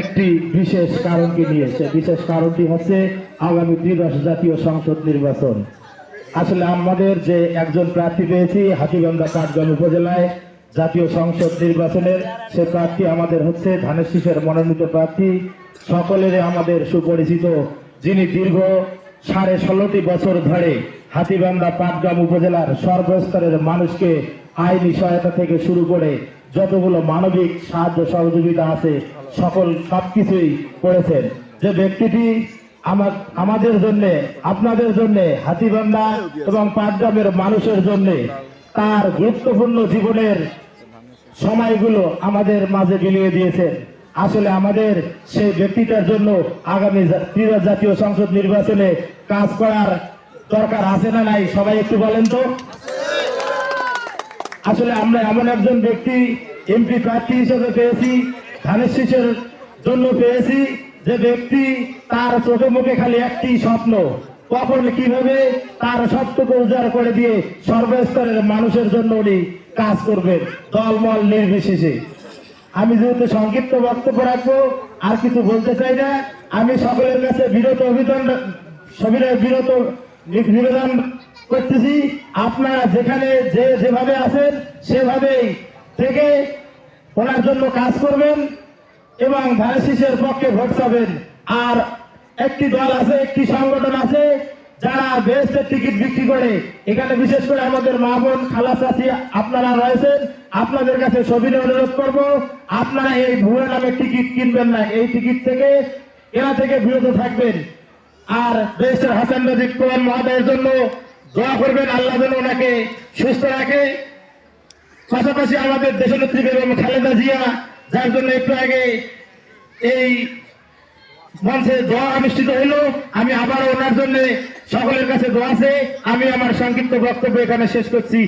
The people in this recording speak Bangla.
একটি বিশেষ কারণকে নিয়ে, সে বিশেষ কারণটি হচ্ছে আগামী ত্রিদশ জাতীয় সংসদ নির্বাচন। আসলে আমাদের যে একজন প্রার্থী পেয়েছি, হাতিগঙ্গা পাটগ্রাম উপজেলায় জাতীয় সংসদ নির্বাচনের, সে প্রার্থী আমাদের হচ্ছে ধানের শীষের মনোনীত প্রার্থী। সকলের আমাদের সুপরিচিত, যিনি দীর্ঘ সাড়ে ষোলোটি বছর ধরে হাতিবান্ধা পাটগ্রাম উপজেলার সর্বস্তরের মানুষকে আইনি সহায়তা থেকে শুরু করে যতগুলো মানবিক সাহায্য সহযোগিতা আছে সকল সব কিছুই করেছেন। যে ব্যক্তিটি আমা- আমাদের জন্য, আপনাদের জন্য হাতিবান্ধা এবং পাটগ্রামের মানুষের জন্য তার গুরুত্বপূর্ণ জীবনের সময়গুলো আমাদের মাঝে বিলিয়ে দিয়েছেন। আসলে আমাদের সেই ব্যক্তিটার জন্য আগামী জাতীয় সংসদ নির্বাচনে কাজ করার দরকার আছে না নাই, সবাই একটু বলেন তো। আসলে আমরা এমন একজন ব্যক্তি, এমপি প্রার্থী হিসেবে পেয়েছি। ধানের জন্য পেয়েছি যে ব্যক্তি তার চোখে মুখে খালি একটি স্বপ্ন। কখন, কীভাবে, তার সবটুকু উজাড় করে দিয়ে সর্বস্তরের মানুষের জন্য উনি কাজ করবেন, দলমল নির্বিশেষে। আমি যেহেতু সংক্ষিপ্ত বক্তব্য রাখব, আর কিছু বলতে চাই না। আমি সকলের কাছে বিরত অভিযান সবিনয় বিরত নিবেদন করতেছি। আপনারা যেখানে যে যেভাবে আছেন, সেভাবেই থেকে ওনার জন্য কাজ করবেন এবং ধানের পক্ষে ভোট পাবেন। আর একটি দল আছে, একটি সংগঠন আছে, যারা বেস্টের টিকিট বিক্রি করে। এখানে বিশেষ করে আমাদের মা বোন, খালা চাচি, আপনারা রয়েছেন। আপনাদের কাছে সবিনয় অনুরোধ করব, আপনারা এই ভুয়া নামে টিকিট কিনবেন না। এই টিকিট থেকে এরা থেকে বিরত থাকবেন। আর দেশের হাসান রাজিব কোরআন মহাদয়ের জন্য দোয়া করবেন, আল্লাহ যেন ওনাকে সুস্থ রাখে। পাশাপাশি আমাদের দেশনেত্রী বেগম খালেদা জিয়া, যার জন্য একটু আগে এই মঞ্চে দোয়া অনুষ্ঠিত হলো, আমি আবার ওনার জন্য সকলের কাছে দোয়া আছে আমি আমার সংক্ষিপ্ত বক্তব্য এখানে শেষ করছি।